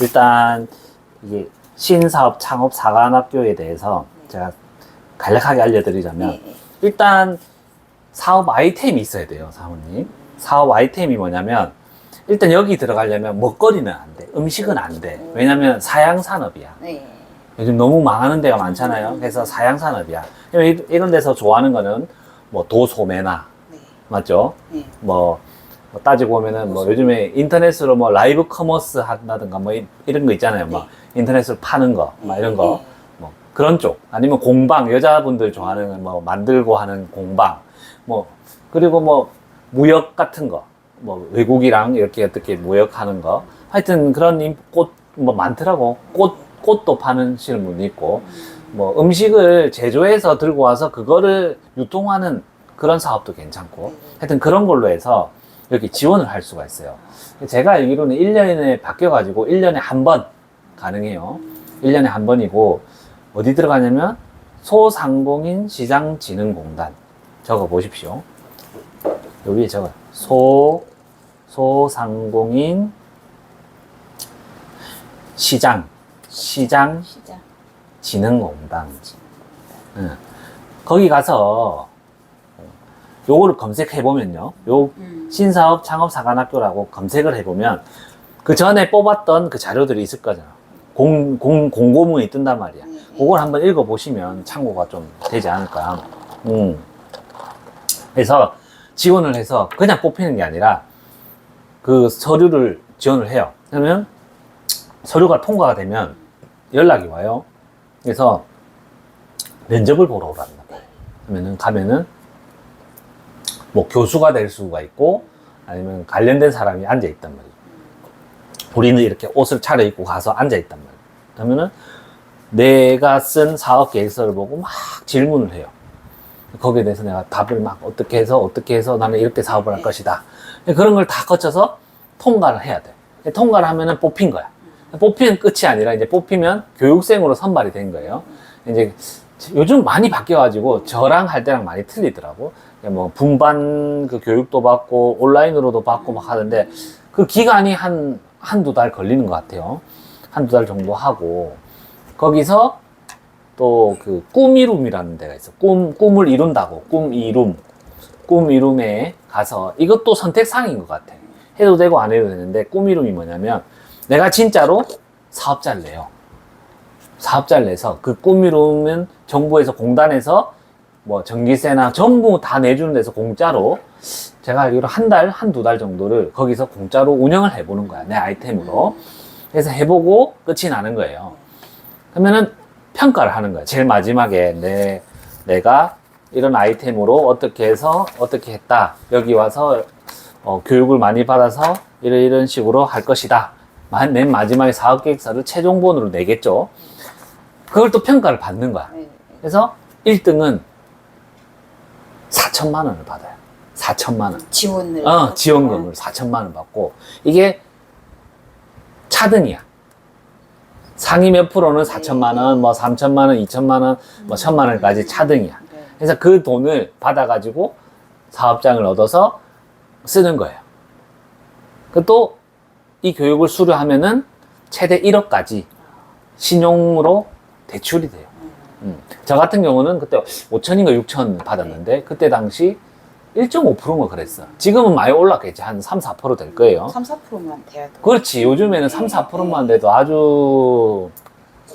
일단 이게 신사업 창업 사관학교에 대해서 제가 간략하게 알려드리자면 네, 네. 일단 사업 아이템이 있어야 돼요, 사모님. 사업 아이템이 뭐냐면 일단 여기 들어가려면 먹거리는 안 돼, 음식은 안 돼. 왜냐면 사양 산업이야. 네. 요즘 너무 망하는 데가 많잖아요. 그래서 사양 산업이야. 이- 이런 데서 좋아하는 거는 뭐 도소매나 네. 맞죠? 네. 뭐, 뭐 따지고 보면은 뭐 요즘에 인터넷으로 뭐 라이브 커머스 한다든가 뭐 이- 이런 거 있잖아요. 막 인터넷으로 파는 거, 막 이런 거. 네. 뭐 그런 쪽. 아니면 공방, 여자분들 좋아하는 뭐 만들고 하는 공방. 뭐, 그리고 뭐 무역 같은 거. 뭐 외국이랑 이렇게 어떻게 무역하는 거. 하여튼 그런 임- 꽃, 뭐 많더라고. 꽃, 꽃도 파는 시는 분도 있고. 뭐 음식을 제조해서 들고 와서 그거를 유통하는 그런 사업도 괜찮고 하여튼 그런 걸로 해서 이렇게 지원을 할 수가 있어요. 제가 알기로는 1년에 바뀌어가지고 1년에 한 번 가능해요. 1년에 한 번이고 어디 들어가냐면 소상공인 시장진흥공단 적어 보십시오. 여기에 적어 소 소상공인 시장 시장 시작. 진흥공단. 응. 거기 가서 요거를 검색해 보면요. 요 음. 신사업 창업 사관학교라고 검색을 해보면 그 전에 뽑았던 그 자료들이 있을 거잖아. 공, 공, 공고문이 뜬단 말이야. 네, 네. 그걸 한번 읽어보시면 참고가 좀 되지 않을까. 음. 그래서 지원을 해서 그냥 뽑히는 게 아니라 그 서류를 지원을 해요. 그러면 서류가 통과가 되면 연락이 와요. 그래서 면접을 보러 오랍니다. 그러면은 가면은 뭐 교수가 될 수가 있고 아니면 관련된 사람이 앉아 있단 말이에요. 우리는 이렇게 옷을 차려입고 가서 앉아 있단 말이에요. 그러면은 내가 쓴 사업 계획서를 보고 막 질문을 해요. 거기에 대해서 내가 답을 막 어떻게 해서 어떻게 해서 나는 이렇게 사업을 할 것이다. 그런 걸 다 거쳐서 통과를 해야 돼. 통과를 하면은 뽑힌 거야. 뽑히는 끝이 아니라 이제 뽑히면 교육생으로 선발이 된 거예요. 이제 요즘 많이 바뀌어가지고 저랑 할 때랑 많이 틀리더라고. 뭐 분반 그 교육도 받고 온라인으로도 받고 막 하는데 그 기간이 한 한두 달 걸리는 것 같아요. 한두 달 정도 하고 거기서 또 그 꿈이룸이라는 데가 있어. 꿈 꿈을 이룬다고 꿈 이룸 꿈 이룸에 가서 이것도 선택상인 것 같아. 해도 되고 안 해도 되는데 꿈 이룸이 뭐냐면 내가 진짜로 사업자를 내요. 사업자를 내서 그 꿈 이룸은 정부에서 공단에서 뭐 전기세나 전부 다 내주는 데서 공짜로 제가 알기로 한 달, 한 두 달 정도를 거기서 공짜로 운영을 해보는 거야. 내 아이템으로. 그래서 해보고 끝이 나는 거예요. 그러면은 평가를 하는 거야. 제일 마지막에 내, 내가 이런 아이템으로 어떻게 해서 어떻게 했다. 여기 와서 어, 교육을 많이 받아서 이런 이런 식으로 할 것이다. 마- 맨 마지막에 사업 계획서를 최종본으로 내겠죠. 그걸 또 평가를 받는 거야. 네. 그래서 1등은 4천만 원을 받아요. 4천만 원. 지원을. 어, 지원금을 4천만 원 받고 이게 차등이야. 상위 몇 프로는 4천만 원, 뭐 3천만 원, 2천만 원, 뭐 1천만 원까지 차등이야. 네. 그래서 그 돈을 받아가지고 사업장을 얻어서 쓰는 거예요. 그또이 교육을 수료하면은 최대 1억까지 신용으로 대출이 돼요. 음. 저 같은 경우는 그때 5천인가 6천 받았는데 그때 당시 1.5%인가 그랬어. 지금은 많이 올랐겠지. 한 3, 4%될 거예요. 3, 4%만 돼야 돼. 그렇지. 요즘에는 3, 4%만 돼도 아주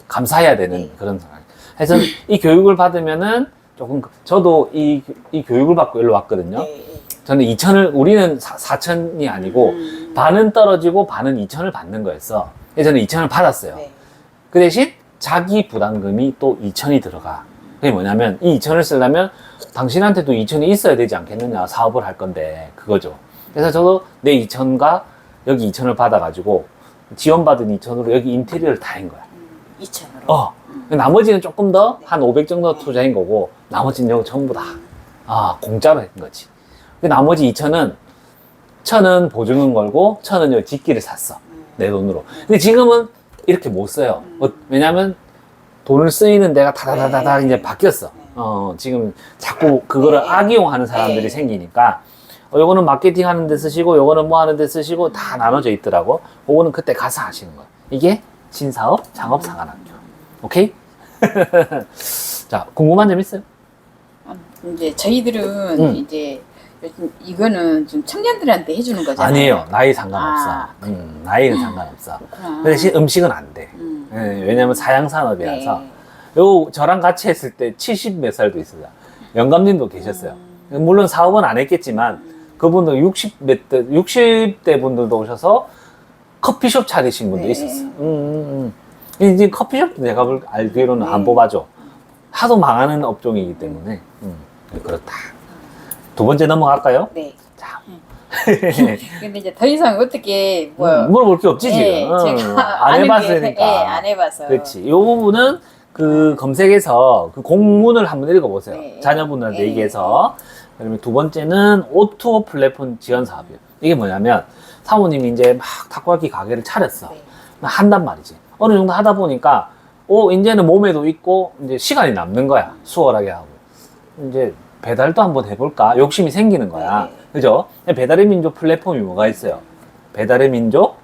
감사해야 되는 네. 그런 상황. 그래서 이 교육을 받으면은 조금, 그- 저도 이, 이 교육을 받고 일로 왔거든요. 네, 네. 저는 2천을, 우리는 4, 천이 아니고 음. 반은 떨어지고 반은 2천을 받는 거였어. 그래서 저는 2천을 받았어요. 네. 그 대신 자기 부담금이 또 2천이 들어가. 그게 뭐냐면 이 2천을 쓰려면 당신한테도 2천이 있어야 되지 않겠느냐. 사업을 할 건데. 그거죠. 그래서 저도 내 2천과 여기 2천을 받아가지고 지원받은 2천으로 여기 인테리어를 다 한 거야. 2천으로. 어. 나머지는 조금 더 한 500 정도 투자인 거고 나머지는 여기 전부 다 아, 공짜로 한 거지. 그 나머지 2천은 천은 보증금 걸고 천은 여기 집기를 샀어. 내 돈으로. 근데 지금은 이렇게 못 써요. 어, 왜냐면 돈을 쓰이는 데가 다다다다다 네. 이제 바뀌었어. 어, 지금 자꾸 그거를 네. 악용하는 사람들이 네. 생기니까 어, 요거는 마케팅 하는 데 쓰시고 요거는 뭐 하는 데 쓰시고 다 나눠져 있더라고. 그거는 그때 가서 하시는 거야. 이게 신사업 창업사관학교. 오케이? 자, 궁금한 점 있어요? 아, 이제 저희들은 음. 이제 요즘 이거는 좀 청년들한테 해주는 거잖아요. 아니에요. 나이 상관없어. 아, 음, 나이는 상관없어. 그렇구나. 그 대신 음식은 안 돼. 음. 예, 왜냐면 사양 산업이라서. 네. 요, 저랑 같이 했을 때 70 몇 살도 있어요. 영감님도 계셨어요. 음. 물론 사업은 안 했겠지만, 그분도 60몇 대, 60대 분들도 오셔서 커피숍 차리신 분도 네. 있었어요. 음, 음, 음. 이제 커피숍도 내가 볼- 알기로는 안 네. 뽑아줘. 하도 망하는 업종이기 때문에. 음, 그렇다. 두 번째 넘어갈까요? 네. 자. 근데 이제 더 이상 어떻게 뭐 음, 물어볼 게 없지, 예, 지금. 어, 제가 안 아는 게, 해봤으니까. 예, 안 해봐서. 그렇지. 요 부분은 그 검색해서 그 공문을 한번 읽어보세요. 네. 자녀분들한테 네. 얘기해서. 그러면 두 번째는 오토 플랫폼 지원 사업이에요. 이게 뭐냐면 사모님이 이제 막 타코야키 가게를 차렸어. 네. 한단 말이지. 어느 정도 하다 보니까 오 이제는 몸에도 있고 이제 시간이 남는 거야. 수월하게 하고. 이제 배달도 한번 해볼까? 욕심이 생기는 거야. 네. 그죠? 배달의 민족 플랫폼이 뭐가 있어요? 배달의 민족?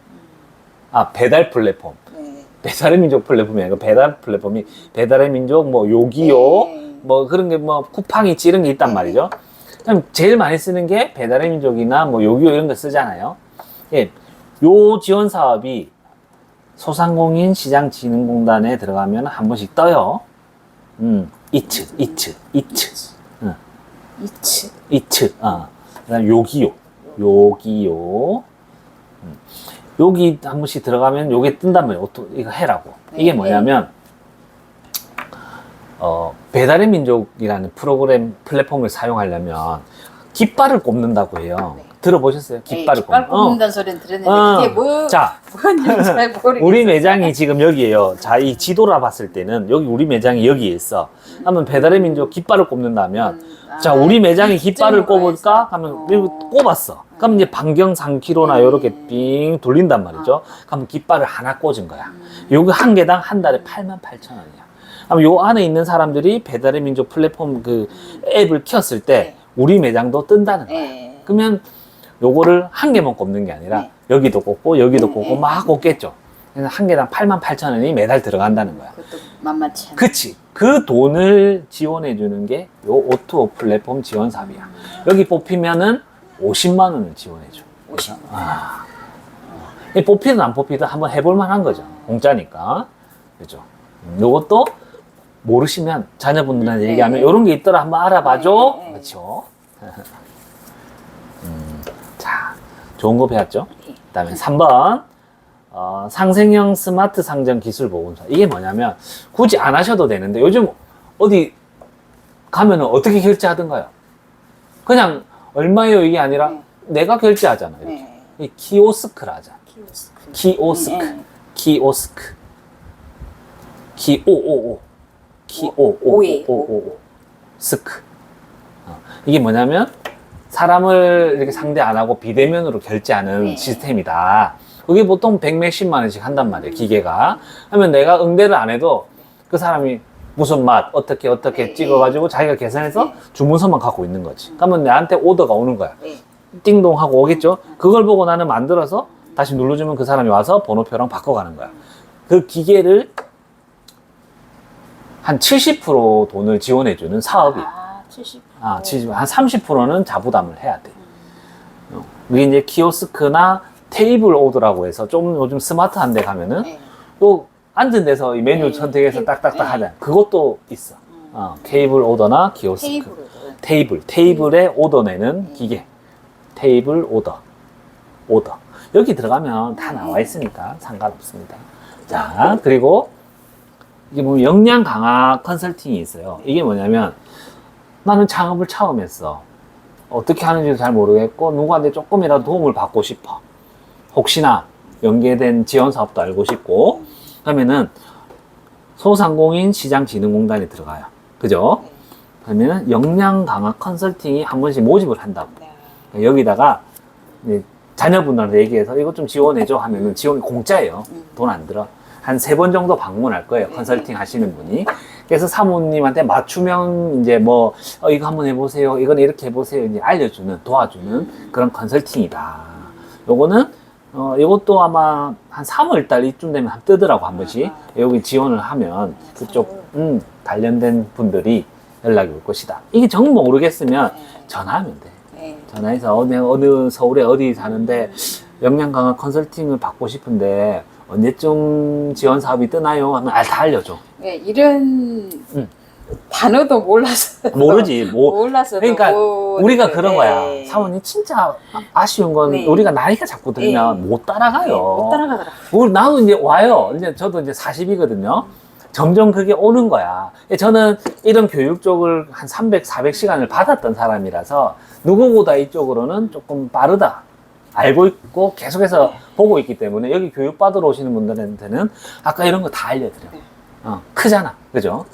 아, 배달 플랫폼. 네. 배달의 민족 플랫폼이 아니고 배달 플랫폼이 배달의 민족 뭐 요기요 네. 뭐 그런 게 뭐 쿠팡이치 이런 게 있단 네. 말이죠. 그럼 제일 많이 쓰는 게 배달의 민족이나 뭐 요기요 이런 거 쓰잖아요. 예. 요 지원 사업이 소상공인 시장진흥공단에 들어가면 한 번씩 떠요. 음, 이츠, 이츠, 이츠, 응, 이츠. 이츠, 아, 그다음 요기요, 요기요. 음. 여기 한 번씩 들어가면 요게 뜬단 말이에요. 이거 해라고. 이게 네, 뭐냐면, 어, 배달의 민족이라는 프로그램 플랫폼을 사용하려면 깃발을 꼽는다고 해요. 네. 들어보셨어요? 네, 깃발을 깃발 꼽는. 꼽는다는 소리는 들었는데 어. 그게 뭐 자, 뭔지 잘 모르겠어요. 우리 매장이 지금 여기에요. 자, 이 지도라 봤을 때는 여기 우리 매장이 여기에 있어. 하면 배달의 민족 깃발을 꼽는다면 음, 자, 아, 우리 매장에 깃발을 이쪽으로 꼽을까? 하면 어. 여기 꼽았어. 그럼 이제 반경 3km나 음. 요렇게 빙 돌린단 말이죠. 그럼 깃발을 하나 꽂은 거야. 요거 한 개당 한 달에 8만 8천 원이야. 그럼 요 안에 있는 사람들이 배달의 민족 플랫폼 그 앱을 켰을 때 네. 우리 매장도 뜬다는 거야. 네. 그러면 요거를 한 개만 꼽는 게 아니라 네. 여기도 꼽고 여기도 네, 꼽고 네. 막 꼽겠죠. 그래서 한 개당 8만 8천 원이 매달 들어간다는 거야. 그것도 만만치 않아. 그치. 그 돈을 지원해 주는 게 요 오토 플랫폼 지원 사업이야. 여기 뽑히면은 50만 원을 지원해 줘. 50만 원. 아. 이 뽑히든 안 뽑히든 한번 해볼 만한 거죠. 공짜니까. 그죠. 음, 요것도 모르시면 자녀분들한테 네. 얘기하면 요런 게 있더라 한번 알아봐줘. 네. 그렇죠. 좋은 거 배웠죠? 네. 그 다음에 3번. 어, 상생형 스마트 상점 기술 보험사. 이게 뭐냐면, 굳이 안 하셔도 되는데, 요즘 어디 가면은 어떻게 결제하던가요? 그냥 얼마예요 이게 아니라 네. 내가 결제하잖아요. 이렇게. 네. 이 키오스크라 하자. 키오스크. 키오스크. 네. 키오스크. 키오오오. 키오오오오오. 스크. 어, 이게 뭐냐면 사람을 이렇게 상대 안 하고 비대면으로 결제하는 네. 시스템이다. 그게 보통 백 몇십만 원씩 한단 말이에요, 기계가. 하면 내가 응대를 안 해도 그 사람이 무슨 맛, 어떻게, 어떻게 네. 찍어가지고 자기가 계산해서 네. 주문서만 갖고 있는 거지. 그러면 내한테 오더가 오는 거야. 네. 띵동 하고 오겠죠? 그걸 보고 나는 만들어서 다시 눌러주면 그 사람이 와서 번호표랑 바꿔가는 거야. 그 기계를 한 70% 돈을 지원해주는 사업이. 아, 70. 아, 70, 한 30%는 자부담을 해야 돼. 어, 이게 이제 키오스크나 테이블 오더라고 해서 좀 요즘 스마트한 데 가면은 네. 또 앉은 데서 이 메뉴 네, 선택해서 딱딱딱 네. 하잖아. 그것도 있어. 음. 어, 테이블 오더나 키오스크. 테이블, 테이블에 오더 내는 네. 기계. 테이블 오더. 오더. 여기 들어가면 다 나와 있으니까 상관없습니다. 자, 그리고 이게 뭐 역량 강화 컨설팅이 있어요. 이게 뭐냐면 나는 창업을 처음 했어. 어떻게 하는지도 잘 모르겠고 누구한테 조금이라도 도움을 받고 싶어. 혹시나 연계된 지원 사업도 알고 싶고 그러면은 소상공인 시장진흥공단에 들어가요. 그죠? 그러면은 역량 강화 컨설팅이 한 번씩 모집을 한다고. 네. 여기다가 자녀분들한테 얘기해서 이것 좀 지원해줘 하면은 지원이 공짜예요. 음. 돈안 들어. 한 세 번 정도 방문할 거예요. 네. 컨설팅 하시는 분이. 그래서 사모님한테 맞춤형 이제 뭐 어, 이거 한번 해보세요. 이건 이렇게 해보세요. 이제 알려주는 도와주는 그런 컨설팅이다. 요거는 어, 이것도 아마 한 3월 달 이쯤 되면 한 뜨더라고, 한 번씩. 아. 여기 지원을 하면 그쪽, 음, 관련된 분들이 연락이 올 것이다. 이게 정말 모르겠으면 전화하면 돼. 네. 전화해서 어느, 어느 서울에 어디 사는데 역량 강화 컨설팅을 받고 싶은데 언제쯤 지원 사업이 뜨나요? 하면 아, 다 알려줘. 네, 이런 음. 단어도 몰라서 모르지. 뭐, 몰라서 그러니까 우리가 그런 거야. 사모님 진짜 아쉬운 건 네. 우리가 나이가 자꾸 들면 네. 못 따라가요. 못 따라가더라. 우리 나도 이제 와요. 이제 저도 이제 40이거든요. 점점 그게 오는 거야. 저는 이런 교육 쪽을 한 300, 400시간을 받았던 사람이라서 누구보다 이쪽으로는 조금 빠르다. 알고 있고 계속해서 보고 있기 때문에 여기 교육 받으러 오시는 분들한테는 아까 이런 거 다 알려드려. 네. 어, 크잖아. 그죠?